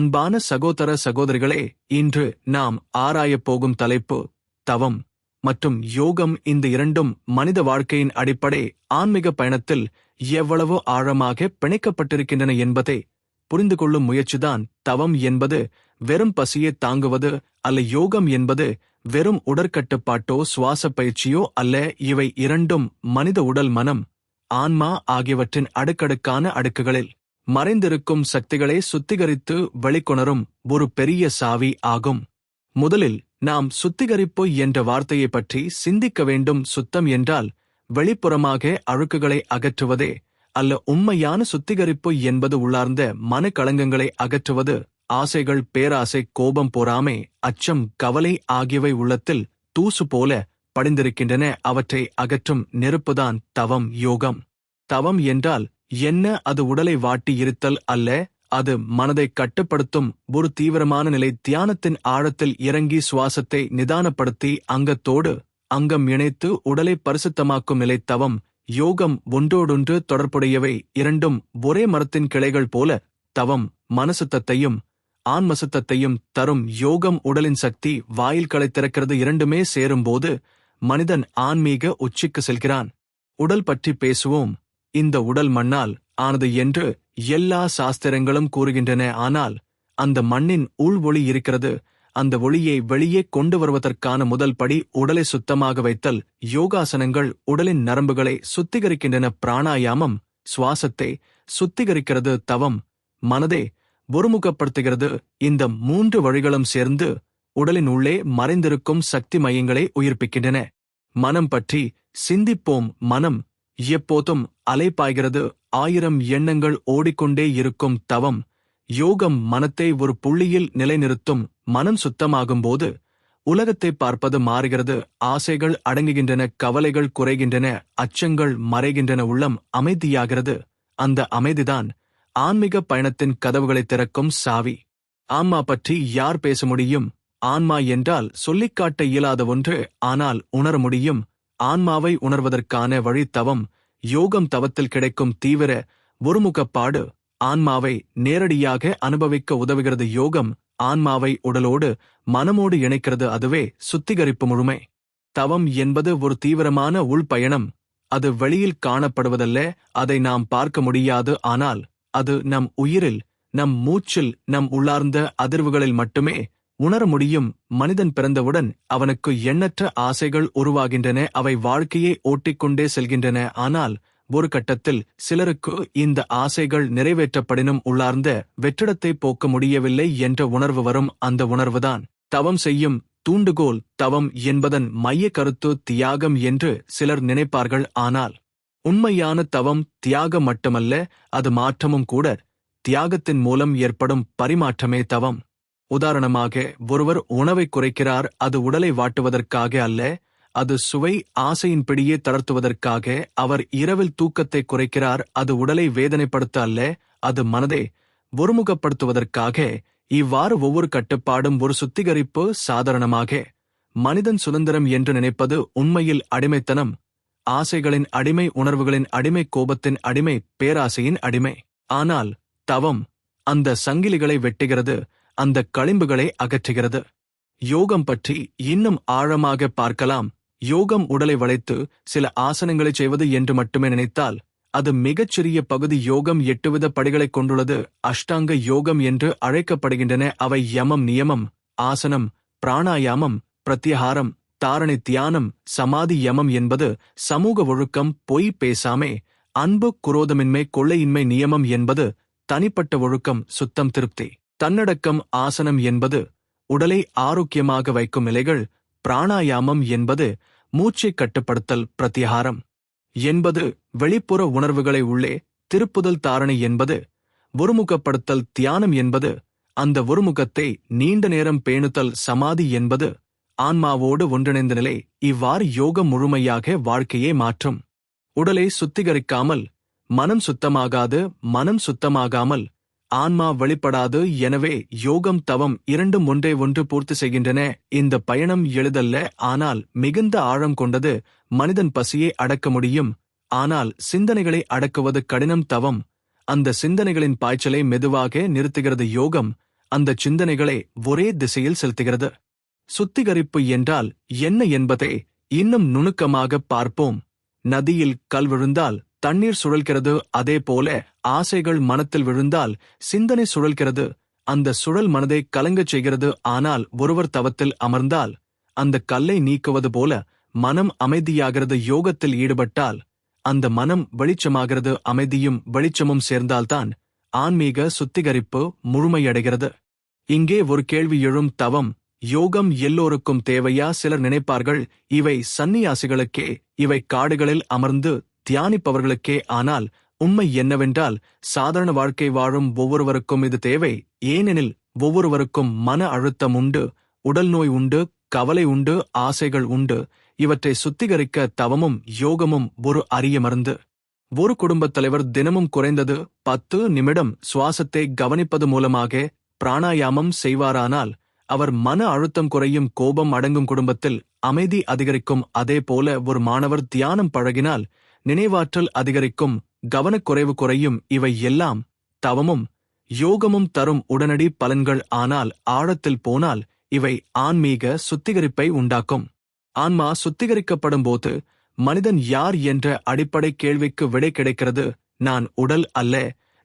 அன்பான சகோதர சகோதரிகளே இன்று நாம் ஆராயப் போகும் தலைப்பு தவம் மற்றும் யோகம் இந்த இரண்டும் மனித வாழ்க்கையின் அடிப்படை ஆன்மீக பயணத்தில் எவ்வளவு ஆழமாக பிணைக்கப்பட்டிருக்கின்றன என்பதை புரிந்து கொள்ளும் முயற்சிதான் தவம் என்பது. வெறும் பசியை தாங்குவது அல்ல யோகம் என்பது வெறும் உடற்கட்டுப்பாட்டோ சுவாச பயிற்சியோ அல்ல. இவை இரண்டும் மனித உடல் மனம் ஆன்மா ஆகியவற்றின் அடுக்கடுக்கான அடுக்குகளில் மறைந்திருக்கும் சக்திகளை சுத்திகரித்து வெளிக்கொணரும் ஒரு பெரிய சாவி ஆகும். முதலில் நாம் சுத்திகரிப்பு என்ற வார்த்தையை பற்றி சிந்திக்க வேண்டும் சுத்தம் என்றால் வெளிப்புறமாக அழுக்குகளை அகற்றுவதே அல்ல உண்மையான சுத்திகரிப்பு என்பது உள்ளார்ந்த மனக்களங்கங்களை அகற்றுவது ஆசைகள் பேராசை கோபம் போராமை அச்சம் கவலை ஆகியவை உள்ளத்தில் தூசு போல படிந்திருக்கின்றன அவற்றை அகற்றும் நெருப்புதான் தவம் யோகம். தவம் என்றால் என்ன அது உடலை வாட்டி இருத்தல் அல்ல அது மனதை கட்டுப்படுத்தும் ஒரு தீவிரமான நிலை தியானத்தின் ஆழத்தில் இறங்கி சுவாசத்தை நிதானப்படுத்தி அங்கத்தோடு அங்கம் இணைத்து உடலை பரிசுத்தமாக்கும் நிலை தவம் யோகம் ஒன்றோடொன்று தொடர்புடையவை இரண்டும் ஒரே மரத்தின் கிளைகள் போல தவம் மனசுத்தத்தையும் ஆன்மசுத்தத்தையும் தரும். யோகம் உடலின் சக்தி வாயில்களை திறக்கிறது இரண்டுமே சேரும்போது மனிதன் ஆன்மீக உச்சிக்கு செல்கிறான். உடல் பற்றி பேசுவோம். இந்த உடல் மண்ணால் ஆனது என்று எல்லா சாஸ்திரங்களும் கூறுகின்றன. ஆனால் அந்த மண்ணின் உள் ஒளி இருக்கிறது. அந்த ஒளியை வெளியே கொண்டு வருவதற்கான முதல் படி உடலை சுத்தமாக வைத்தல். யோகாசனங்கள் உடலின் நரம்புகளை சுத்திகரிக்கின்றன. பிராணாயாமம் சுவாசத்தை சுத்திகரிக்கிறது. தவம் மனதை ஒருமுகப்படுத்துகிறது. இந்த மூன்று வழிகளும் சேர்ந்து உடலின் உள்ளே மறைந்திருக்கும் சக்தி மையங்களை உயிர்ப்பிக்கின்றன. மனம் பற்றி சிந்திப்போம். மனம் எப்போதும் அலைப்பாய்கிறது. ஆயிரம் எண்ணங்கள் ஓடிக்கொண்டே இருக்கும் தவம். யோகம் மனத்தை ஒரு புள்ளியில் நிலைநிறுத்தும். மனம் சுத்தமாகும்போது உலகத்தை பார்ப்பது மாறுகிறது. ஆசைகள் அடங்குகின்றன கவலைகள் குறைகின்றன அச்சங்கள் மறைகின்றன உள்ளம் அமைதியாகிறது. அந்த அமைதிதான் ஆன்மீக பயணத்தின் கதவுகளை திறக்கும் சாவி. ஆன்மா பற்றி யார் பேச முடியும்? ஆன்மா என்றால் சொல்லிக்காட்ட இயலாத ஒன்று ஆனால் உணர முடியும். ஆன்மாவை உணர்வதற்கான வழித்தவம் தவம். யோகம் தவத்தில் கிடைக்கும் தீவிர ஒருமுகப்பாடு ஆன்மாவை நேரடியாக அனுபவிக்க உதவுகிறது. யோகம் ஆன்மாவை உடலோடு மனமோடு இணைக்கிறது. அதுவே சுத்திகரிப்பு முழுமை. தவம் என்பது ஒரு தீவிரமான உள்பயணம். அது வெளியில் காணப்படுவதல்ல அதை நாம் பார்க்க முடியாது. ஆனால் அது நம் உயிரில் நம் மூச்சில் நம் உள்ளார்ந்த அதிர்வுகளில் மட்டுமே உணர முடியும் மனிதன் பிறந்தவுடன் அவனுக்கு எண்ணற்ற ஆசைகள் உருவாகின்றன அவை வாழ்க்கையை ஓட்டிக்கொண்டே செல்கின்றன. ஆனால் ஒரு கட்டத்தில் சிலருக்கு இந்த ஆசைகள் நிறைவேற்றப்படினும் உள்ளார்ந்த வெற்றிடத்தை போக்க முடியவில்லை என்ற உணர்வு வரும். அந்த உணர்வுதான் தவம் செய்யும் தூண்டுகோல் தவம் என்பதன் மைய கருத்து தியாகம் என்று சிலர் நினைப்பார்கள். ஆனால் உண்மையான தவம் தியாகம் மட்டுமல்ல அது மாற்றமும் கூட. தியாகத்தின் மூலம் ஏற்படும் பரிமாற்றமே தவம். உதாரணமாக ஒருவர் உணவை குறைக்கிறார் அது உடலை வாட்டுவதற்காக அல்ல அது சுவை ஆசையின் பிடியே தளர்த்துவதற்காக அவர் இரவில் தூக்கத்தை குறைக்கிறார் அது உடலை வேதனைப்படுத்த அல்ல அது மனதை ஒருமுகப்படுத்துவதற்காக இவ்வாறு ஒவ்வொரு கட்டுப்பாடும் ஒரு சுத்திகரிப்பு சாதாரணமாக. மனிதன் சுதந்திரம் என்று நினைப்பது உண்மையில் அடிமைத்தனம். ஆசைகளின் அடிமை உணர்வுகளின் அடிமை கோபத்தின் அடிமை பேராசையின் அடிமை. ஆனால் தவம் அந்த சங்கிலிகளை வெட்டுகிறது அந்த களிம்புகளை அகற்றுகிறது. யோகம் பற்றி இன்னும் ஆழமாக பார்க்கலாம். யோகம் உடலை வளைத்து சில ஆசனங்களை செய்வது என்று மட்டுமே நினைத்தால் அது மிகச்சிறிய பகுதி யோகம் எட்டுவித படிகளைக் கொண்டுள்ளது. அஷ்டாங்க யோகம் என்று அழைக்கப்படுகின்றன. அவை யமம் நியமம் ஆசனம் பிராணாயாமம் பிரத்யஹாரம் தாரணை தியானம் சமாதி யமம் என்பது சமூக ஒழுக்கம் பொய் பேசாமே அன்பு குரோதமின்மை கொள்ளையின்மை நியமம் என்பது தனிப்பட்ட ஒழுக்கம் சுத்தம் திருப்தி. தன்னடக்கம் ஆசனம் என்பது உடலை ஆரோக்கியமாக வைக்கும் நிலைகள் பிராணாயாமம் என்பது மூச்சை கட்டுப்படுத்தல் பிரத்யாகாரம் என்பது வெளிப்புற உணர்வுகளை உள்ளே திருப்புதல் தாரணை என்பது ஒருமுகப்படுத்தல் தியானம் என்பது அந்த ஒருமுகத்தை நீண்ட நேரம் பேணுதல் சமாதி என்பது ஆன்மாவோடு ஒன்றிணைந்த நிலை இவ்வாறு யோகம் முழுமையாக வாழ்க்கையே மாற்றும். உடலை சுத்திகரிக்காமல் மனம் சுத்தமாகாது மனம் சுத்தமாகாமல் ஆன்மா வெளிப்படாது எனவே யோகம் தவம் இரண்டும் ஒன்றே ஒன்று பூர்த்தி செய்கின்றன. இந்த பயணம் எளிதல்ல ஆனால் மிகுந்த ஆழம் கொண்டது மனிதன் பசியை அடக்க முடியும். ஆனால் சிந்தனைகளை அடக்குவது கடினம் தவம். அந்த சிந்தனைகளின் பாய்ச்சலை மெதுவாக நிறுத்துகிறது யோகம். அந்த சிந்தனைகளை ஒரே திசையில் செலுத்துகிறது. சுத்திகரிப்பு என்றால் என்ன என்பதை இன்னும் நுணுக்கமாக பார்ப்போம். நதியில் கல் விழுந்தால் தண்ணீர் சுழல்கிறது அதே போல ஆசைகள் மனத்தில் விழுந்தால் சிந்தனை சுழல்கிறது. அந்த சுழல் மனதை கலங்கச் செய்கிறது. ஆனால் ஒருவர் தவத்தில் அமர்ந்தால் அந்த கல்லை நீக்குவது போல மனம் அமைதியாகிறது. யோகத்தில் ஈடுபட்டால் அந்த மனம் வெளிச்சமாகிறது. அமைதியும் வெளிச்சமும் சேர்ந்தால்தான் ஆன்மீக சுத்திகரிப்பு முழுமையடைகிறது. இங்கே ஒரு கேள்வி எழும் தவம் யோகம் எல்லோருக்கும் தேவையா? சிலர் நினைப்பார்கள் இவை சந்நியாசிகளுக்கே இவை காடுகளில் அமர்ந்து தியானிப்பவர்களுக்கே ஆனால் உண்மை என்னவென்றால் சாதாரண வாழ்க்கை வாழும் ஒவ்வொருவருக்கும் இது தேவை. ஏனெனில் ஒவ்வொருவருக்கும் மன அழுத்தம் உண்டு உடல் நோய் உண்டு கவலை உண்டு ஆசைகள் உண்டு. இவற்றை சுத்திகரிக்க தவமும் யோகமும் ஒரு அரிய மருந்து. ஒரு குடும்பத் தலைவர் தினமும் குறைந்தது பத்து நிமிடம் சுவாசத்தை கவனிப்பது மூலமாக பிராணாயாமம் செய்வாரானால் அவர் மன அழுத்தம் குறையும் கோபம் அடங்கும் குடும்பத்தில் அமைதி அதிகரிக்கும். அதேபோல ஒரு மாணவர் தியானம் பழகினால் நினைவாற்றல் அதிகரிக்கும் கவனக்குறைவு குறையும் இவை எல்லாம் தவமும் யோகமும் தரும் உடனடி பலன்கள் ஆனால் ஆழத்தில் போனால் இவை ஆன்மீக சுத்திகரிப்பை உண்டாக்கும். ஆன்மா சுத்திகரிக்கப்படும் போது மனிதன் யார் என்ற அடிப்படை கேள்விக்கு விடை கிடைக்கிறது நான் உடல் அல்ல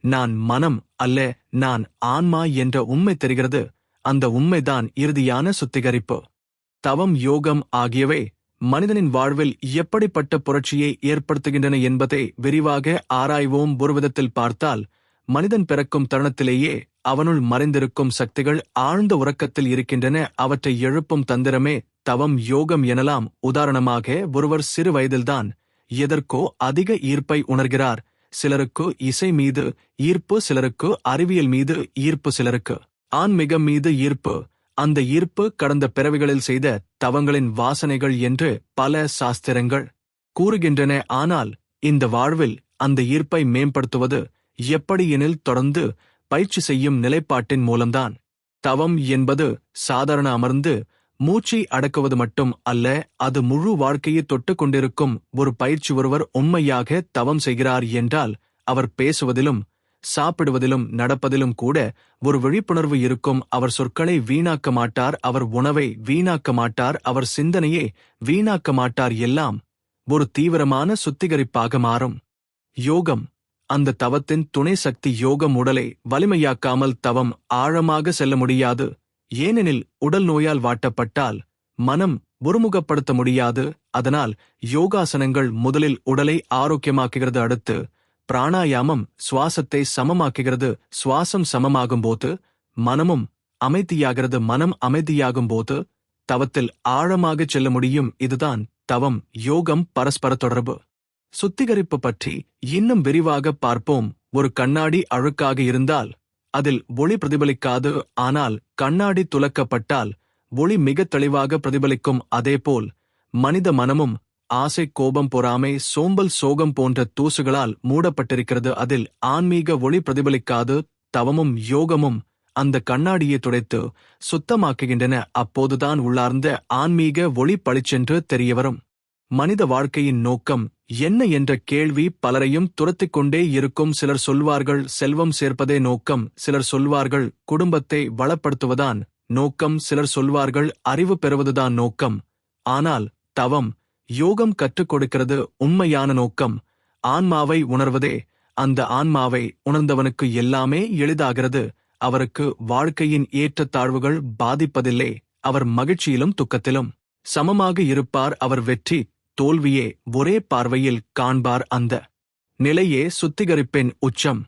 நான் மனம் அல்ல நான் ஆன்மா என்ற உண்மை தெரிகிறது அந்த உண்மைதான் இறுதியான சுத்திகரிப்பு. தவம் யோகம் ஆகியவை மனிதனின் வாழ்வில் எப்படிப்பட்ட புரட்சியை ஏற்படுத்துகின்றன என்பதை விரிவாக ஆராய்வோம். ஒருவிதத்தில் பார்த்தால் மனிதன் பிறக்கும் தருணத்திலேயே அவனுள் மறைந்திருக்கும் சக்திகள் ஆழ்ந்த உறக்கத்தில் இருக்கின்றன. அவற்றை எழுப்பும் தந்திரமே தவம் யோகம் எனலாம். உதாரணமாக ஒருவர் சிறு வயதில்தான் எதற்கோ அதிக ஈர்ப்பை உணர்கிறார். சிலருக்கு இசை மீது ஈர்ப்பு சிலருக்கு அறிவியல் மீது ஈர்ப்பு சிலருக்கு ஆன்மீகம் மீது ஈர்ப்பு. அந்த ஈர்ப்பு கடந்த பிறவிகளில் செய்த தவங்களின் வாசனைகள் என்று பல சாஸ்திரங்கள் கூறுகின்றன. ஆனால் இந்த வாழ்வில் அந்த ஈர்ப்பை மேம்படுத்துவது எப்படி எனில் தொடர்ந்து பயிற்சி செய்யும் நிலைப்பாட்டின் மூலம்தான். தவம் என்பது சாதாரண அமர்ந்து மூச்சை அடக்குவது மட்டும் அல்ல அது முழு வாழ்க்கையை தொட்டு கொண்டிருக்கும் ஒரு பயிற்சி ஒருவர் உண்மையாக தவம் செய்கிறார் என்றால் அவர் பேசுவதிலும் சாப்பிடுவதிலும் நடப்பதிலும் கூட ஒரு விழிப்புணர்வு இருக்கும். அவர் சொற்களை வீணாக்க மாட்டார் அவர் உணவை வீணாக்க மாட்டார் அவர் சிந்தனையே வீணாக்க மாட்டார் எல்லாம் ஒரு தீவிரமான சுத்திகரிப்பாக மாறும். யோகம் அந்த தவத்தின் துணை சக்தி யோகம் உடலை வலிமையாக்காமல் தவம் ஆழமாக செல்ல முடியாது. ஏனெனில் உடல் நோயால் வாட்டப்பட்டால் மனம் ஒருமுகப்படுத்த முடியாது. அதனால் யோகாசனங்கள் முதலில் உடலை ஆரோக்கியமாக்குகிறது அடுத்து பிராணாயாமம் சுவாசத்தை சமமாக்குகிறது. சுவாசம் சமமாகும்போது மனமும் அமைதியாகிறது. மனம் அமைதியாகும் போது தவத்தில் ஆழமாகச் செல்ல முடியும். இதுதான் தவம் யோகம் பரஸ்பர தொடர்பு. சுத்திகரிப்பு பற்றி இன்னும் விரிவாக பார்ப்போம். ஒரு கண்ணாடி அழுக்காக இருந்தால் அதில் ஒளி பிரதிபலிக்காது. ஆனால் கண்ணாடி துலக்கப்பட்டால் ஒளி மிக தெளிவாக பிரதிபலிக்கும். அதேபோல் மனித மனமும் ஆசை கோபம் பொறாமை சோம்பல் சோகம் போன்ற தூசுகளால் மூடப்பட்டிருக்கிறது. அதில் ஆன்மீக ஒளி பிரதிபலிக்காது தவமும் யோகமும் அந்த கண்ணாடியை துடைத்து சுத்தமாக்குகின்றன. அப்போதுதான் உள்ளார்ந்த ஆன்மீக ஒளி பளிச்சென்று தெரியவரும் மனித வாழ்க்கையின் நோக்கம் என்ன என்ற கேள்வி பலரையும் துரத்திக் கொண்டே இருக்கும். சிலர் சொல்வார்கள் செல்வம் சேர்ப்பதே நோக்கம். சிலர் சொல்வார்கள் குடும்பத்தை வளப்படுத்துவதான் நோக்கம். சிலர் சொல்வார்கள் அறிவு பெறுவதுதான் நோக்கம். ஆனால் தவம் யோகம் கற்றுக் கொடுக்கிறது உண்மையான நோக்கம். ஆன்மாவை உணர்வதே அந்த ஆன்மாவை உணர்ந்தவனுக்கு எல்லாமே எளிதாகிறது. அவருக்கு வாழ்க்கையின் ஏற்றத்தாழ்வுகள் பாதிப்பதில்லை. அவர் மகிழ்ச்சியிலும் துக்கத்திலும். சமமாக இருப்பார் அவர் வெற்றி தோல்வியே ஒரே பார்வையில் காண்பார் அந்த நிலையே சுத்திகரிப்பின் உச்சம்.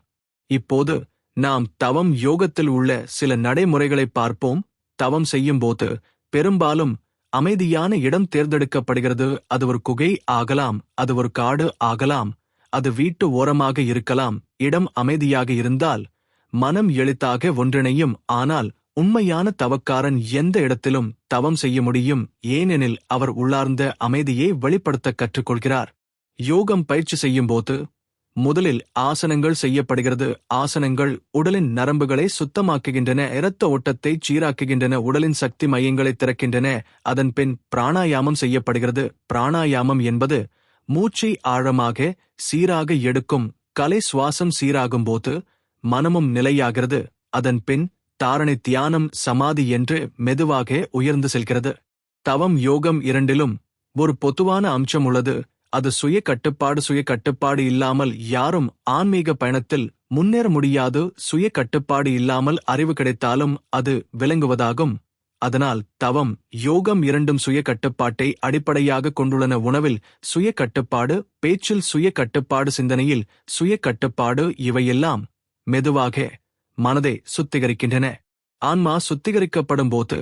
இப்போது நாம் தவம் யோகத்தில் உள்ள சில நடைமுறைகளை பார்ப்போம். தவம் செய்யும்போது பெரும்பாலும் அமைதியான இடம் தேர்ந்தெடுக்கப்படுகிறது. அது ஒரு குகை ஆகலாம். அது ஒரு காடு ஆகலாம். அது வீட்டு ஓரமாக இருக்கலாம். இடம் அமைதியாக இருந்தால் மனம் எழுத்தாக ஒன்றிணையும். ஆனால் உண்மையான தவக்காரன் எந்த இடத்திலும் தவம் செய்ய முடியும். ஏனெனில் அவர் உள்ளார்ந்த அமைதியை வெளிப்படுத்த கற்றுக்கொள்கிறார். யோகம் பயிற்சி செய்யும்போது முதலில் ஆசனங்கள் செய்யப்படுகிறது. ஆசனங்கள் உடலின் நரம்புகளை சுத்தமாக்குகின்றன. இரத்த ஓட்டத்தை சீராக்குகின்றன. உடலின் சக்தி மையங்களை திறக்கின்றன. அதன் பின் பிராணாயாமம் செய்யப்படுகிறது. பிராணாயாமம் என்பது மூச்சை ஆழமாக சீராக எடுக்கும் கலை சுவாசம் சீராகும் போது மனமும் நிலையாகிறது. அதன் பின் தாரணை தியானம் சமாதி என்று மெதுவாக உயர்ந்து செல்கிறது. தவம் யோகம் இரண்டிலும் ஒரு பொதுவான அம்சம் உள்ளது. அது சுய கட்டுப்பாடு சுய கட்டுப்பாடு இல்லாமல் யாரும் ஆன்மீக பயணத்தில் முன்னேற முடியாது. சுய கட்டுப்பாடு இல்லாமல் அறிவு கிடைத்தாலும் அது விளங்குவதாகும். அதனால் தவம் யோகம் இரண்டும் சுய கட்டுப்பாட்டை அடிப்படையாக கொண்டுள்ளன. உணவில் சுய கட்டுப்பாடு பேச்சில் சுய கட்டுப்பாடு சிந்தனையில் சுய கட்டுப்பாடு இவையெல்லாம் மெதுவாக மனதை சுத்திகரிக்கின்றன. ஆன்மா சுத்திகரிக்கப்படும் போது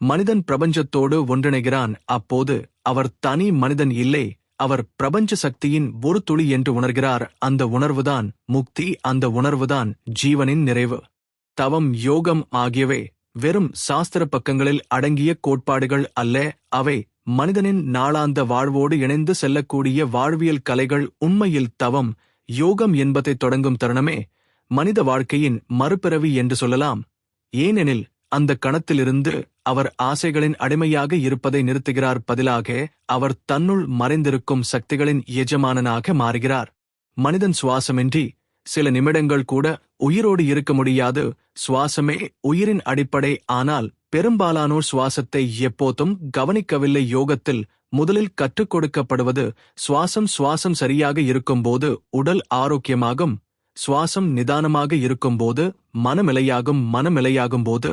மனிதன் பிரபஞ்சத்தோடு ஒன்றிணைகிறான். அப்போது அவர் தனி மனிதன் இல்லை. அவர் பிரபஞ்ச சக்தியின் ஒரு துளி என்று உணர்கிறார். அந்த உணர்வுதான் முக்தி அந்த உணர்வுதான் ஜீவனின் நிறைவு. தவம் யோகம் ஆகியவை வெறும் சாஸ்திர பக்கங்களில் அடங்கிய கோட்பாடுகள் அல்ல. அவை மனிதனின் நாளாந்த வாழ்வோடு இணைந்து செல்லக்கூடிய வாழ்வியல் கலைகள். உண்மையில் தவம் யோகம் என்பதை தொடங்கும் தருணமே மனித வாழ்க்கையின் மறுபிறவி என்று சொல்லலாம். ஏனெனில் அந்த கணத்திலிருந்து அவர் ஆசைகளின் அடிமையாக இருப்பதை நிறுத்துகிறார் பதிலாக அவர் தன்னுள் மறைந்திருக்கும் சக்திகளின் எஜமானனாக மாறுகிறார். மனிதன் சுவாசமின்றி சில நிமிடங்கள் கூட உயிரோடு இருக்க முடியாது. சுவாசமே உயிரின் அடிப்படை. ஆனால் பெரும்பாலானோர் சுவாசத்தை எப்போதும் கவனிக்கவில்லை. யோகத்தில் முதலில் கற்றுக் கொடுக்கப்படுவது சுவாசம் சுவாசம் சரியாக இருக்கும்போது உடல் ஆரோக்கியமாகும். சுவாசம் நிதானமாக இருக்கும்போது மனமிலையாகும். மனமிலையாகும் போது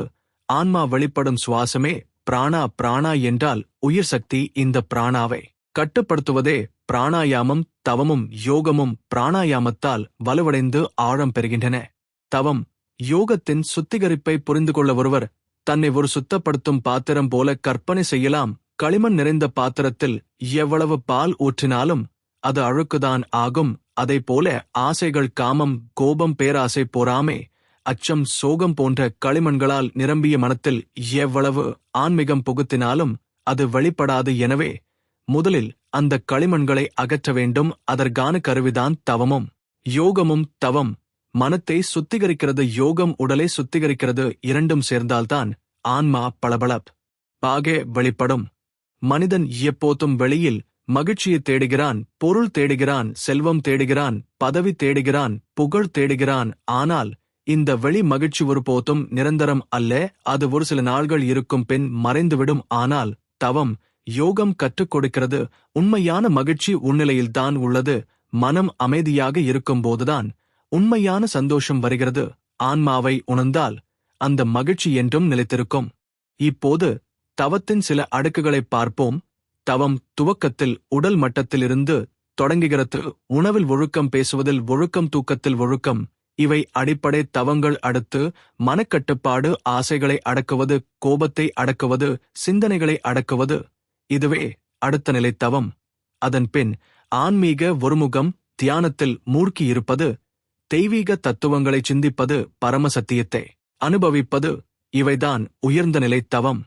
ஆன்மா வெளிப்படும் சுவாசமே பிராணா பிராணா என்றால் உயிர் சக்தி இந்த பிராணாவை. கட்டுப்படுத்துவதே பிராணாயாமம் தவமும் யோகமும் பிராணாயாமத்தால் வலுவடைந்து ஆழம் பெறுகின்றன. தவம் யோகத்தின் சுத்திகரிப்பை புரிந்து கொள்ள ஒருவர் தன்னை ஒரு சுத்தப்படுத்தும் பாத்திரம் போல கற்பனை செய்யலாம். களிமண் நிறைந்த பாத்திரத்தில் எவ்வளவு பால் ஊற்றினாலும் அது அழுக்குதான் ஆகும். போல ஆசைகள் காமம் கோபம் பேராசை பொறாமை அச்சம் சோகம் போன்ற களிமண்களால் நிரம்பிய மனத்தில் எவ்வளவு ஆன்மீகம் புகுத்தினாலும் அது வெளிப்படாது எனவே முதலில் அந்த களிமண்களை அகற்ற வேண்டும். அதற்கான கருவிதான் தவமும். யோகமும் தவம். மனத்தை சுத்திகரிக்கிறது யோகம் உடலை சுத்திகரிக்கிறது இரண்டும் சேர்ந்தால்தான் ஆன்மா பளபளப் பாகே வெளிப்படும். மனிதன் எப்போதும் வெளியில் மகிழ்ச்சியை தேடுகிறான் பொருள் தேடுகிறான் செல்வம் தேடுகிறான் பதவி தேடுகிறான் புகழ் தேடுகிறான். ஆனால் இந்த வெளி மகிழ்ச்சி ஒருபோதும் நிரந்தரம் அல்ல. அது ஒரு சில நாள்கள் இருக்கும் பின் மறைந்துவிடும். ஆனால் தவம் யோகம் கற்றுக் கொடுக்கிறது. உண்மையான மகிழ்ச்சி உன்னிலையில்தான் உள்ளது. மனம் அமைதியாக இருக்கும்போதுதான் உண்மையான சந்தோஷம் வருகிறது. ஆன்மாவை உணர்ந்தால் அந்த மகிழ்ச்சி என்றும் நிலைத்திருக்கும். இப்போது தவத்தின் சில அடுக்குகளை பார்ப்போம். தவம் துவக்கத்தில் உடல் மட்டத்திலிருந்து தொடங்குகிறது. உணவில் ஒழுக்கம் பேசுவதில் ஒழுக்கம் தூக்கத்தில் ஒழுக்கம். இவை அடிப்படை தவங்கள் அடுத்து மனக்கட்டுப்பாடு ஆசைகளை அடக்குவது கோபத்தை அடக்குவது சிந்தனைகளை அடக்குவது. இதுவே அடுத்த நிலை தவம். அதன் பின் ஆன்மீக ஒருமுகம் தியானத்தில் மூழ்கியிருப்பது தெய்வீக தத்துவங்களை சிந்திப்பது பரமசத்தியத்தை அனுபவிப்பது இவைதான் உயர்ந்த நிலை தவம்.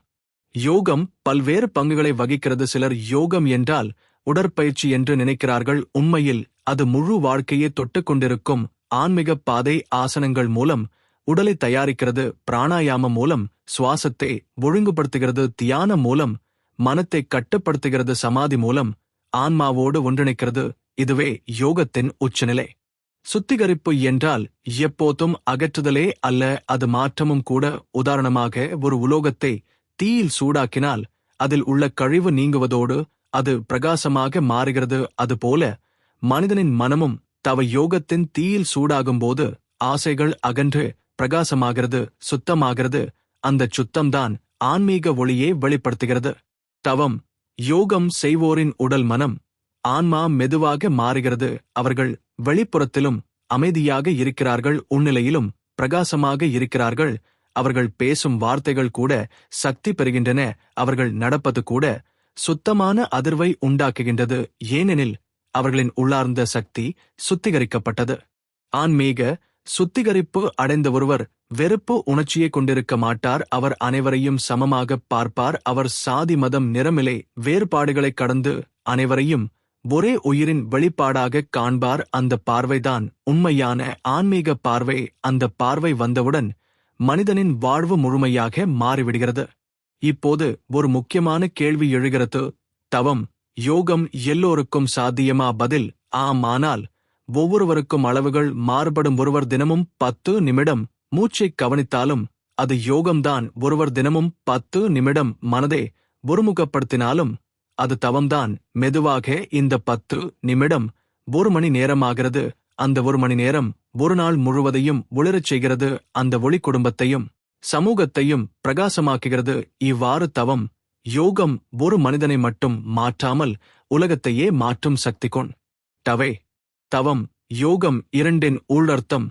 யோகம் பல்வேறு பங்குகளை வகிக்கிறது. சிலர் யோகம் என்றால் உடற்பயிற்சி என்று நினைக்கிறார்கள். உண்மையில் அது முழு வாழ்க்கையை தொட்டுக்கொண்டிருக்கும் ஆன்மீக பாதை ஆசனங்கள் மூலம் உடலை தயாரிக்கிறது பிராணாயாமம் மூலம் சுவாசத்தை ஒழுங்குபடுத்துகிறது தியானம் மூலம் மனத்தை கட்டுப்படுத்துகிறது சமாதி மூலம் ஆன்மாவோடு ஒன்றிணைக்கிறது. இதுவே யோகத்தின் உச்சநிலை. சுத்திகரிப்பு என்றால் எப்போதும் அகற்றுதலே அல்ல அது மாற்றமும் கூட. உதாரணமாக ஒரு உலோகத்தை தீயில் சூடாக்கினால் அதில் உள்ள கழிவு நீங்குவதோடு அது பிரகாசமாக மாறுகிறது. அதுபோல மனிதனின் மனமும் தவ யோகத்தின் தீயில் சூடாகும்போது ஆசைகள் அகன்று பிரகாசமாகிறது சுத்தமாகிறது. அந்த சுத்தம்தான் ஆன்மீக ஒளியை வெளிப்படுத்துகிறது. தவம் யோகம் செய்வோரின் உடல் மனம் ஆன்மா மெதுவாக மாறுகிறது. அவர்கள் வெளிப்புறத்திலும் அமைதியாக இருக்கிறார்கள் உன்னிலையிலும் பிரகாசமாக இருக்கிறார்கள். அவர்கள் பேசும் வார்த்தைகள் கூட சக்தி பெறுகின்றன. அவர்கள் நடப்பது கூட சுத்தமான அதிர்வை உண்டாக்குகின்றது. ஏனெனில் அவர்களின் உள்ளார்ந்த சக்தி சுத்திகரிக்கப்பட்டது. ஆன்மீக சுத்திகரிப்பு அடைந்த ஒருவர் வெறுப்பு உணர்ச்சியை கொண்டிருக்க மாட்டார். அவர் அனைவரையும் சமமாக பார்ப்பார். அவர் சாதி மதம் நிறமிலை வேறுபாடுகளை கடந்து அனைவரையும் ஒரே உயிரின் வெளிப்பாடாக காண்பார். அந்த பார்வைதான் உண்மையான ஆன்மீக பார்வை. அந்த பார்வை வந்தவுடன் மனிதனின் வாழ்வு முழுமையாக மாறிவிடுகிறது. இப்போது ஒரு முக்கியமான கேள்வி எழுகிறது. தவம். யோகம் எல்லோருக்கும் சாத்தியமா பதில் ஆம் ஆனால் ஒவ்வொருவருக்கும் அளவுகள் மாறுபடும் ஒருவர் தினமும் பத்து நிமிடம் மூச்சை கவனித்தாலும் அது யோகம்தான். ஒருவர் தினமும் பத்து நிமிடம் மனதை ஒருமுகப்படுத்தினாலும் அது தவம்தான். மெதுவாக இந்த பத்து நிமிடம் ஒரு மணி நேரமாகிறது. அந்த ஒரு மணி நேரம் ஒரு நாள் முழுவதையும் ஒளிரச் செய்கிறது. அந்த ஒளி குடும்பத்தையும் சமூகத்தையும் பிரகாசமாக்குகிறது. இவ்வாறு தவம் யோகம் ஒரு மனிதனை மட்டும் மாற்றாமல் உலகத்தையே மாற்றும் சக்தி கொண் டவே தவம் யோகம் இரண்டின் உள்ளர்த்தம்.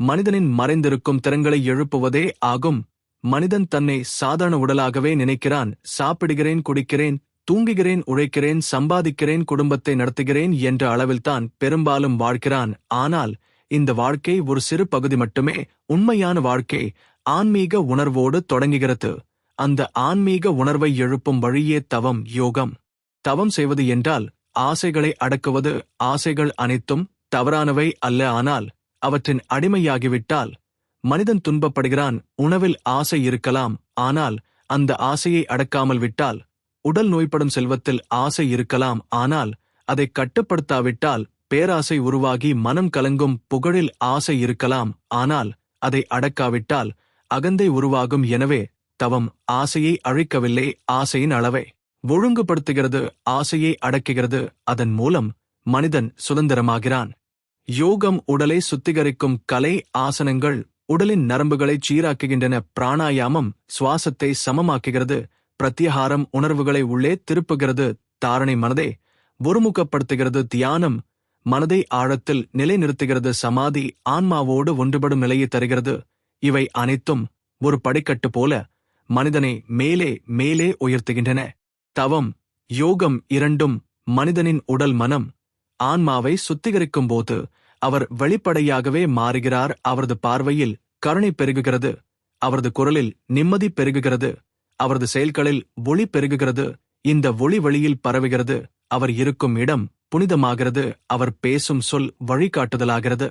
மனிதனின் மறைந்திருக்கும் திறன்களை எழுப்புவதே ஆகும். மனிதன் தன்னை சாதாரண உடலாகவே நினைக்கிறான். சாப்பிடுகிறேன் குடிக்கிறேன் தூங்குகிறேன் உழைக்கிறேன் சம்பாதிக்கிறேன் குடும்பத்தை நடத்துகிறேன் என்ற அளவில்தான் பெரும்பாலும் வாழ்கிறான். ஆனால் இந்த வாழ்க்கை ஒரு சிறு பகுதி மட்டுமே உண்மையான வாழ்க்கை ஆன்மீக உணர்வோடு தொடங்குகிறது. அந்த ஆன்மீக உணர்வை எழுப்பும் வழியே தவம் யோகம். தவம் செய்வது என்றால் ஆசைகளை அடக்குவது ஆசைகள் அனைத்தும் தவறானவை அல்ல ஆனால் அவற்றின் அடிமையாகிவிட்டால் மனிதன் துன்பப்படுகிறான் உணவில் ஆசை இருக்கலாம் ஆனால் அந்த ஆசையை அடக்காமல் விட்டால் உடல் நோய்ப்படும் செல்வத்தில் ஆசை இருக்கலாம் ஆனால் அதை கட்டுப்படுத்தாவிட்டால் பேராசை உருவாகி மனம் கலங்கும் புகழில் ஆசை இருக்கலாம் ஆனால் அதை அடக்காவிட்டால் அகந்தை உருவாகும் எனவே தவம் ஆசையை அழிக்கவில்லை ஆசையின் அளவை. ஒழுங்குபடுத்துகிறது ஆசையை அடக்குகிறது அதன் மூலம் மனிதன் சுதந்திரமாகிறான். யோகம் உடலை சுத்திகரிக்கும் கலை ஆசனங்கள் உடலின் நரம்புகளை சீராக்குகின்றன. பிராணாயாமம் சுவாசத்தை சமமாக்குகிறது. பிரத்யஹாரம் உணர்வுகளை உள்ளே திருப்புகிறது. தாரணை மனதை ஒருமுகப்படுத்துகிறது. தியானம் மனதை ஆழத்தில் நிலைநிறுத்துகிறது. சமாதி ஆன்மாவோடு ஒன்றுபடும் நிலையை தருகிறது. இவை அனைத்தும் ஒரு படிக்கட்டு போல மனிதனை மேலே மேலே உயர்த்துகின்றன. தவம் யோகம் இரண்டும் மனிதனின் உடல் மனம். ஆன்மாவை சுத்திகரிக்கும் போது அவர் வெளிப்படையாகவே மாறுகிறார். அவரது பார்வையில் கருணை பெருகுகிறது. அவரது குரலில் நிம்மதி பெருகுகிறது. அவரது செயல்களில் ஒளி பெருகுகிறது. இந்த ஒளி வழியில் பரவுகிறது. அவர் இருக்கும் இடம் புனிதமாகிறது. அவர் பேசும் சொல் வழிகாட்டுதலாகிறது.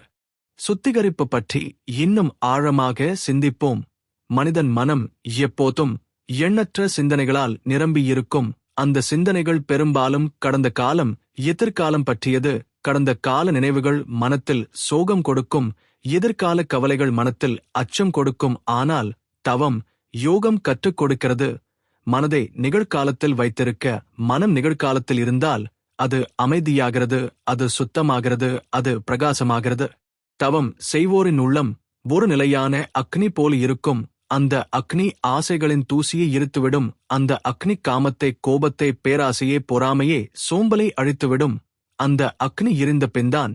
சுத்திகரிப்பு பற்றி இன்னும் ஆழமாக சிந்திப்போம். மனிதன் மனம் எப்போதும் எண்ணற்ற சிந்தனைகளால் நிரம்பியிருக்கும். அந்த சிந்தனைகள் பெரும்பாலும் கடந்த காலம் எதிர்காலம் பற்றியது. கடந்த கால நினைவுகள் மனத்தில் சோகம் கொடுக்கும் எதிர்கால கவலைகள் மனத்தில் அச்சம் கொடுக்கும். ஆனால் தவம் யோகம் கற்றுக் கொடுக்கிறது. மனதை நிகழ்காலத்தில் வைத்திருக்க மனம் நிகழ்காலத்தில் இருந்தால் அது அமைதியாகிறது அது சுத்தமாகிறது அது பிரகாசமாகிறது. தவம் செய்வோரின் உள்ளம் ஒரு நிலையான அக்னி போல் இருக்கும். அந்த அக்னி ஆசைகளின் தூசியை இருத்துவிடும் அந்த அக்னி காமத்தை கோபத்தை பேராசையே பொறாமையே சோம்பலை அழித்துவிடும். அந்த அக்னி எரிந்த பின்தான்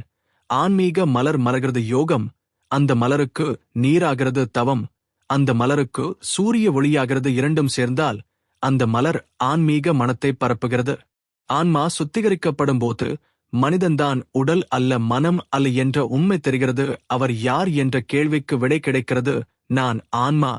ஆன்மீக மலர் மலர்கிறது யோகம். அந்த மலருக்கு நீராகிறது தவம். அந்த மலருக்கு சூரிய ஒளியாகிறது இரண்டும் சேர்ந்தால் அந்த மலர் ஆன்மீக மனத்தை பரப்புகிறது. ஆன்மா சுத்திகரிக்கப்படும் போது மனிதன்தான் உடல் அல்ல மனம் அல்ல என்ற உண்மை தெரிகிறது. அவர் யார் என்ற கேள்விக்கு விடை கிடைக்கிறது. நான் ஆன்மா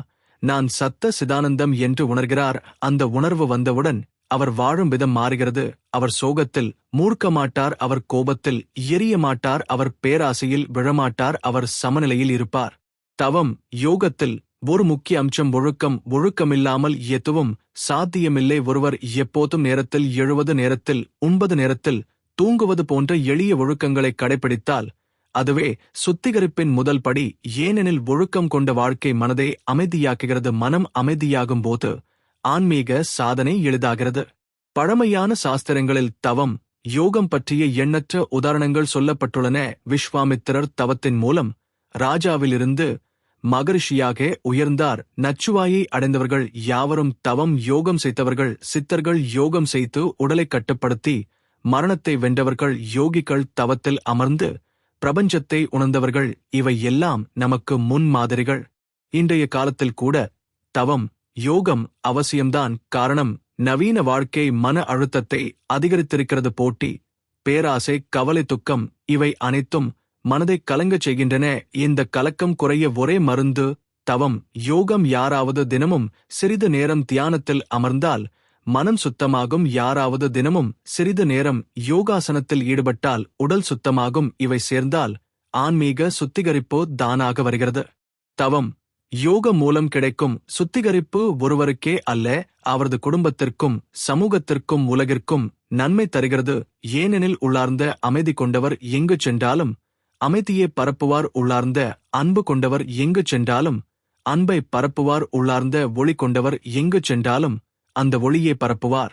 நான் சத்த சிதானந்தம் என்று உணர்கிறார். அந்த உணர்வு வந்தவுடன் அவர் வாழும் விதம் மாறுகிறது. அவர் சோகத்தில் மூர்க்க மாட்டார் அவர் கோபத்தில் எரிய மாட்டார் அவர் பேராசையில் விழமாட்டார் அவர் சமநிலையில் இருப்பார். தவம் யோகத்தில் ஒரு முக்கிய அம்சம் ஒழுக்கம் ஒழுக்கமில்லாமல் எதுவும் சாத்தியமில்லை. ஒருவர் எப்போதும் நேரத்தில் எழுவது நேரத்தில் உண்பது நேரத்தில் தூங்குவது போன்ற எளிய ஒழுக்கங்களை கடைபிடித்தால் அதுவே சுத்திகரிப்பின் முதல் படி ஏனெனில் ஒழுக்கம் கொண்ட வாழ்க்கை மனதை அமைதியாக்குகிறது மனம் அமைதியாகும் போது ஆன்மீக சாதனை எளிதாகிறது. பழமையான சாஸ்திரங்களில் தவம் யோகம் பற்றிய எண்ணற்ற உதாரணங்கள் சொல்லப்பட்டுள்ளன. விஸ்வாமித்திரர் தவத்தின் மூலம் ராஜாவிலிருந்து மகரிஷியாக உயர்ந்தார். நச்சுவாயை அடைந்தவர்கள் யாவரும் தவம் யோகம் செய்தவர்கள் சித்தர்கள் யோகம் செய்து உடலை கட்டுப்படுத்தி மரணத்தை வென்றவர்கள் யோகிகள் தவத்தில் அமர்ந்து பிரபஞ்சத்தை உணர்ந்தவர்கள் இவை எல்லாம் நமக்கு முன்மாதிரிகள் இன்றைய காலத்தில் கூட தவம் யோகம் அவசியம்தான் காரணம். நவீன வாழ்க்கை மன அழுத்தத்தை அதிகரித்திருக்கிறது போட்டி பேராசை கவலை துக்கம் இவை அனைத்தும் மனதை கலங்கச் செய்கின்றன. இந்த கலக்கம் குறைய ஒரே மருந்து தவம் யோகம் யாராவது தினமும் சிறிது நேரம் தியானத்தில் அமர்ந்தால் மனம் சுத்தமாகும் யாராவது தினமும் சிறிது நேரம் யோகாசனத்தில் ஈடுபட்டால் உடல் சுத்தமாகும் இவை சேர்ந்தால் ஆன்மீக சுத்திகரிப்பு தானாக வருகிறது. தவம். யோக மூலம் கிடைக்கும் சுத்திகரிப்பு ஒருவருக்கே அல்ல அவரது குடும்பத்திற்கும் சமூகத்திற்கும் உலகிற்கும் நன்மை தருகிறது. ஏனெனில் உள்ளார்ந்த அமைதி கொண்டவர் எங்கு சென்றாலும் அமைதியை பரப்புவார் உள்ளார்ந்த அன்பு கொண்டவர் எங்கு சென்றாலும் அன்பை பரப்புவார் உள்ளார்ந்த ஒளி கொண்டவர் எங்கு சென்றாலும் அந்த ஒளியே பரப்புவார்.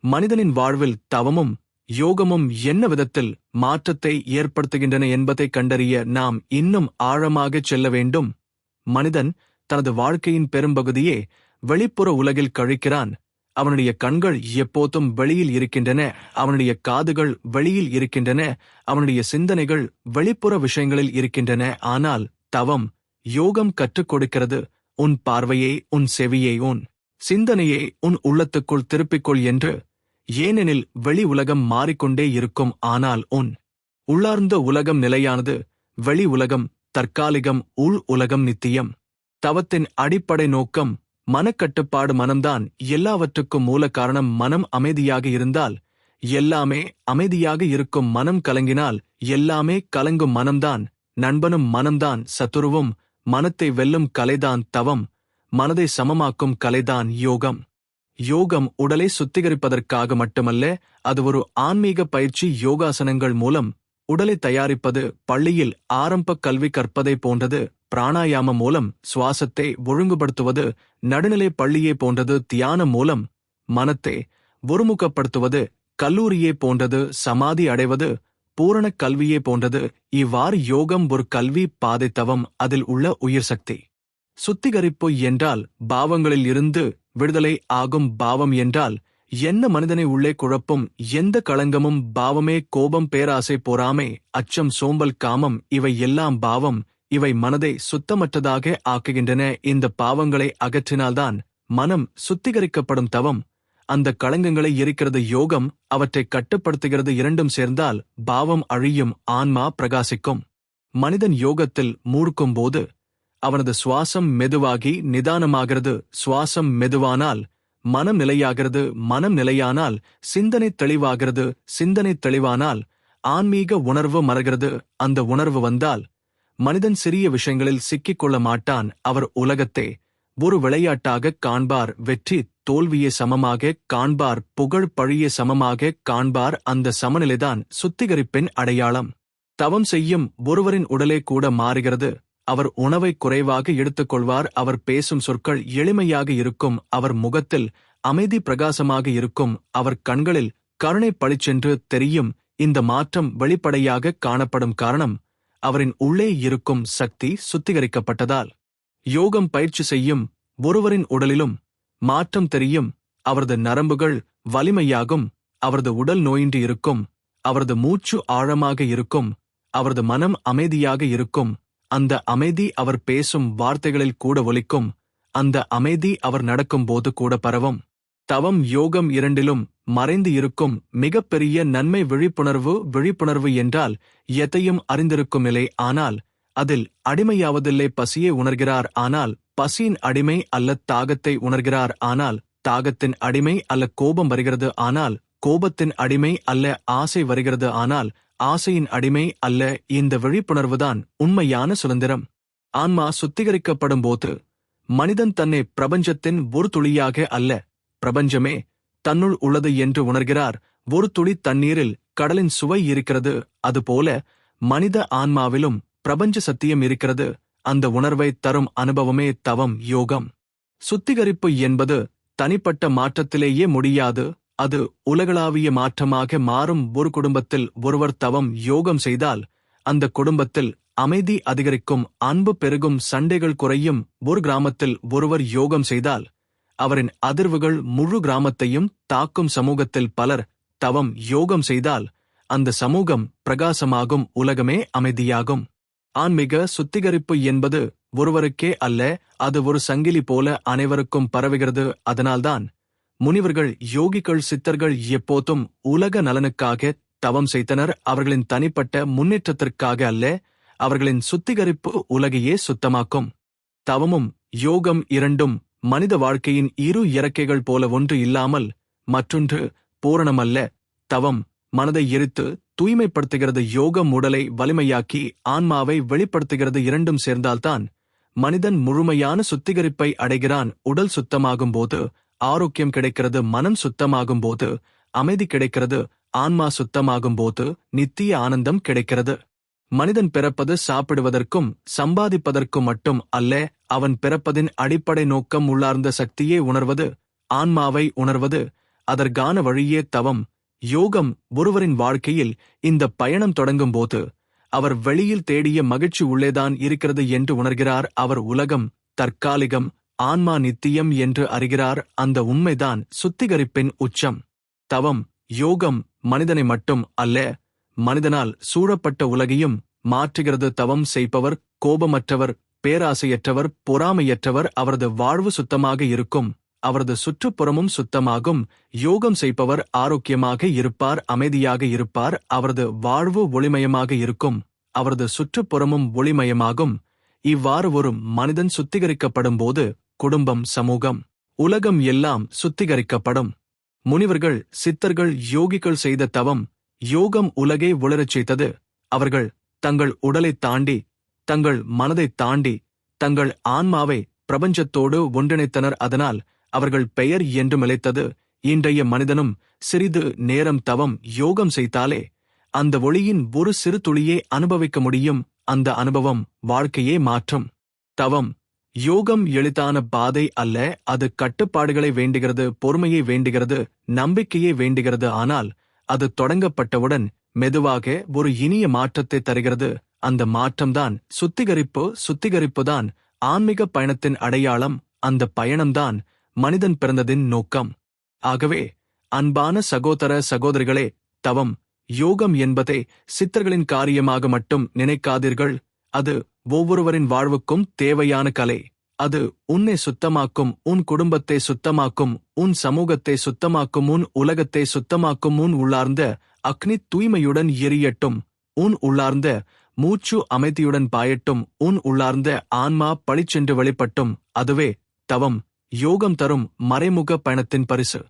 மனிதனின் வாழ்வில் தவமும் யோகமும் என்ன விதத்தில் மாற்றத்தை ஏற்படுத்துகின்றன என்பதைக் கண்டறிய நாம் இன்னும் ஆழமாகச் செல்ல வேண்டும். மனிதன் தனது வாழ்க்கையின் பெரும்பகுதியே வெளிப்புற உலகில் கழிக்கிறான். அவனுடைய கண்கள் எப்போதும் வெளியில் இருக்கின்றன அவனுடைய காதுகள் வெளியில் இருக்கின்றன அவனுடைய சிந்தனைகள் வெளிப்புற விஷயங்களில் இருக்கின்றன. ஆனால் தவம் யோகம் கற்றுக் கொடுக்கிறது. உன் பார்வையை உன் செவியை உன் சிந்தனையை உன் உள்ளத்துக்குள் திருப்பிக்கொள் என்று ஏனெனில் வெளி உலகம் மாறிக்கொண்டே இருக்கும் ஆனால் உன் உள்ளார்ந்த உலகம் நிலையானது வெளி உலகம் தற்காலிகம் உள் உலகம் நித்தியம். தவத்தின் அடிப்படை நோக்கம் மனக்கட்டுப்பாடு மனம்தான். எல்லாவற்றுக்கும் மூல காரணம் மனம் அமைதியாக இருந்தால் எல்லாமே அமைதியாக இருக்கும் மனம் கலங்கினால் எல்லாமே கலங்கும் மனம்தான். நண்பனும் மனம்தான். சத்துருவும் மனத்தை வெல்லும் கலைதான் தவம். மனதை சமமாக்கும் கலைதான் யோகம். யோகம் உடலை சுத்திகரிப்பதற்காக மட்டுமல்ல அது ஒரு ஆன்மீக பயிற்சி யோகாசனங்கள் மூலம் உடலை தயாரிப்பது பள்ளியில் ஆரம்ப கல்வி கற்பதை போன்றது பிராணாயாமம் மூலம் சுவாசத்தை ஒழுங்குபடுத்துவது நடுநிலை பள்ளியை போன்றது தியானம் மூலம் மனத்தை ஒருமுகப்படுத்துவது கல்லூரியே போன்றது சமாதி அடைவது பூரண கல்வியே போன்றது. இவ்வாறு யோகம் ஒரு கல்வி பாதைத்தவம் அதில் உள்ள உயிர் சக்தி. சுத்திகரிப்பு என்றால் பாவங்களில் இருந்து விடுதலை ஆகும் பாவம் என்றால் என்ன மனிதனை உள்ளே குழப்பும் எந்த களங்கமும் பாவமே கோபம் பேராசை பொறாமை அச்சம் சோம்பல் காமம் இவை எல்லாம் பாவம் இவை மனதை சுத்தமற்றதாக ஆக்குகின்றன. இந்த பாவங்களை அகற்றினால்தான் மனம் சுத்திகரிக்கப்படும் தவம். அந்த களங்கங்களை எரிக்கிறது யோகம் அவற்றை கட்டுப்படுத்துகிறது இரண்டும் சேர்ந்தால் பாவம் அழியும் ஆன்மா பிரகாசிக்கும். மனிதன் யோகத்தில் மூழ்கும் போது அவனது சுவாசம் மெதுவாகி நிதானமாகிறது. சுவாசம் மெதுவானால் மனம் நிலையாகிறது மனம் நிலையானால் சிந்தனை தெளிவாகிறது. சிந்தனை தெளிவானால் ஆன்மீக உணர்வு மறகிறது. அந்த உணர்வு வந்தால் மனிதன் சிறிய விஷயங்களில் சிக்கிக் கொள்ள மாட்டான். அவர் உலகத்தை ஒரு விளையாட்டாக காண்பார். வெற்றி தோல்வியை சமமாக காண்பார். புகழ் பழிய சமமாக காண்பார். அந்த சமநிலைதான் சுத்திகரிப்பின் அடையாளம். தவம் செய்யும் ஒருவரின் உடலே கூட மாறுகிறது. அவர் உணவை குறைவாக எடுத்துக்கொள்வார். அவர் பேசும் சொற்கள் எளிமையாக இருக்கும். அவர் முகத்தில் அமைதி பிரகாசமாக இருக்கும். அவர் கண்களில் கருணை பளிச்சென்று தெரியும். இந்த மாற்றம் வெளிப்படையாக காணப்படும் காரணம் அவரின் உள்ளே இருக்கும் சக்தி சுத்திகரிக்கப்பட்டதால். யோகம் பயிற்சி செய்யும் ஒருவரின் உடலிலும் மாற்றம் தெரியும். அவரது நரம்புகள் வலிமையாகும். அவரது உடல் நோயின்றி இருக்கும். அவரது மூச்சு ஆழமாக இருக்கும். அவரது மனம் அமைதியாக இருக்கும். அந்த அமைதி அவர் பேசும் வார்த்தைகளில் கூட ஒலிக்கும் அந்த அமைதி அவர் நடக்கும்போது கூட பரவும். தவம் யோகம் இரண்டிலும் மறைந்து இருக்கும் மிகப்பெரிய நன்மை விழிப்புணர்வு விழிப்புணர்வு என்றால் எதையும் அறிந்திருக்கும் நிலை. ஆனால் அதில் அடிமையாவதில்லை பசியை உணர்கிறார். ஆனால் பசியின் அடிமை அல்ல தாகத்தை உணர்கிறார். ஆனால் தாகத்தின் அடிமை அல்ல கோபம் வருகிறது. ஆனால் கோபத்தின் அடிமை அல்ல ஆசை வருகிறது. ஆனால் ஆசையின் அடிமை அல்ல இந்த விழிப்புணர்வுதான் உண்மையான சுதந்திரம். ஆன்மா சுத்திகரிக்கப்படும் போது மனிதன் தன்னை பிரபஞ்சத்தின் ஒரு துளியாக அல்ல பிரபஞ்சமே தன்னுள் உள்ளது என்று உணர்கிறார். ஒரு துளி தண்ணீரில் கடலின் சுவை இருக்கிறது அதுபோல மனித ஆன்மாவிலும் பிரபஞ்ச சத்தியம் இருக்கிறது. அந்த உணர்வை தரும் அனுபவமே தவம் யோகம். சுத்திகரிப்பு என்பது தனிப்பட்ட மாற்றத்திலேயே முடியாது அது உலகளாவிய மாற்றமாக மாறும். ஒரு குடும்பத்தில் ஒருவர் தவம் யோகம் செய்தால் அந்த குடும்பத்தில் அமைதி அதிகரிக்கும் அன்பு பெருகும் சண்டைகள் குறையும். ஒரு கிராமத்தில் ஒருவர் யோகம் செய்தால் அவரின் அதிர்வுகள் முழு கிராமத்தையும் தாக்கும். சமூகத்தில் பலர் தவம் யோகம் செய்தால் அந்த சமூகம் பிரகாசமாகும் உலகமே அமைதியாகும். ஆன்மீக சுத்திகரிப்பு என்பது ஒருவருக்கே அல்ல அது ஒரு சங்கிலி போல அனைவருக்கும் பரவுகிறது. அதனால்தான் முனிவர்கள் யோகிகள் சித்தர்கள் எப்போதும் உலக நலனுக்காக தவம் செய்தனர். அவர்களின் தனிப்பட்ட முன்னேற்றத்திற்காக அல்ல அவர்களின் சுத்திகரிப்பு உலகையே சுத்தமாக்கும். தவமும் யோகம் இரண்டும் மனித வாழ்க்கையின் இரு இறக்கைகள் போல ஒன்று இல்லாமல் மற்றொன்று பூரணமல்ல. தவம் மனதை எரித்து தூய்மைப்படுத்துகிறது. யோகம் உடலை வலிமையாக்கி ஆன்மாவை வெளிப்படுத்துகிறது. இரண்டும் சேர்ந்தால்தான் மனிதன் முழுமையான சுத்திகரிப்பை அடைகிறான். உடல் சுத்தமாகும் போது ஆரோக்கியம் கிடைக்கிறது மனம் சுத்தமாகும் போது அமைதி கிடைக்கிறது ஆன்மா சுத்தமாகும் போது நித்திய ஆனந்தம் கிடைக்கிறது. மனிதன் பிறப்பது சாப்பிடுவதற்கும் சம்பாதிப்பதற்கும் மட்டும் அல்ல அவன் பிறப்பதின் அடிப்படை நோக்கம் உள்ளார்ந்த சக்தியை உணர்வது ஆன்மாவை உணர்வது அதற்கான வழியே தவம் யோகம் ஒருவரின் வாழ்க்கையில் இந்த பயணம் தொடங்கும்போது அவர் வெளியில் தேடிய மகிழ்ச்சி உள்ளேதான் இருக்கிறது என்று உணர்கிறார் அவர் உலகம் தற்காலிகம் ஆன்மா நித்தியம் என்று அறிகிறார் அந்த உண்மைதான் சுத்திகரிப்பின் உச்சம். தவம் யோகம் மனிதனை மட்டும் அல்ல மனிதனால் சூழப்பட்ட உலகையும் மாற்றுகிறது. தவம் செய்பவர் கோபமற்றவர் பேராசையற்றவர் பொறாமையற்றவர் அவரது வாழ்வு சுத்தமாக இருக்கும் அவரது சுற்றுப்புறமும் சுத்தமாகும். யோகம் செய்பவர் ஆரோக்கியமாக இருப்பார் அமைதியாக இருப்பார் அவரது வாழ்வு ஒளிமயமாக இருக்கும் அவரது சுற்றுப்புறமும் ஒளிமயமாகும். இவ்வாறு ஒரு மனிதன் சுத்திகரிக்கப்படும் போது குடும்பம் சமூகம் உலகம் எல்லாம் சுத்திகரிக்கப்படும். முனிவர்கள் சித்தர்கள் யோகிகள் செய்த தவம் யோகம் உலகை உளரச் செய்தது. அவர்கள் தங்கள் உடலைத் தாண்டி தங்கள் மனதைத் தாண்டி தங்கள் ஆன்மாவை பிரபஞ்சத்தோடு ஒன்றிணைத்தனர். அதனால் அவர்கள் பெயர் என்று மிளைத்தது இன்றைய மனிதனும் சிறிது நேரம் தவம் யோகம் செய்தாலே அந்த ஒளியின் ஒரு சிறு துளியே அனுபவிக்க முடியும். அந்த அனுபவம் வாழ்க்கையே மாற்றும். தவம் யோகம் எளிதான பாதை அல்ல அது கட்டுப்பாடுகளை வேண்டுகிறது பொறுமையை வேண்டுகிறது நம்பிக்கையை வேண்டுகிறது. ஆனால் அது தொடங்கப்பட்டவுடன் மெதுவாக ஒரு இனிய மாற்றத்தை தருகிறது. அந்த மாற்றம்தான் சுத்திகரிப்பு சுத்திகரிப்புதான் ஆன்மீக பயணத்தின் அடையாளம். அந்த பயணம்தான் மனிதன் பிறந்ததின் நோக்கம். ஆகவே அன்பான சகோதர சகோதரிகளே தவம் யோகம் என்பதை சித்தர்களின் காரியமாக மட்டும் நினைக்காதீர்கள். அது ஒவ்வொருவரின் வாழ்வுக்கும் தேவையான கலை. அது உன்னை சுத்தமாக்கும் உன் குடும்பத்தை சுத்தமாக்கும் உன் சமூகத்தை சுத்தமாக்கும் உன் உலகத்தை சுத்தமாக்கும் உன் உள்ளார்ந்த அக்னி தூய்மையுடன் எரியட்டும் உன் உள்ளார்ந்த மூச்சு அமைதியுடன் பாயட்டும் உன் உள்ளார்ந்த ஆன்மா பழிச்சென்று வெளிப்பட்டும். அதுவே தவம் யோகம் தரும் மறைமுக பயணத்தின் பரிசு.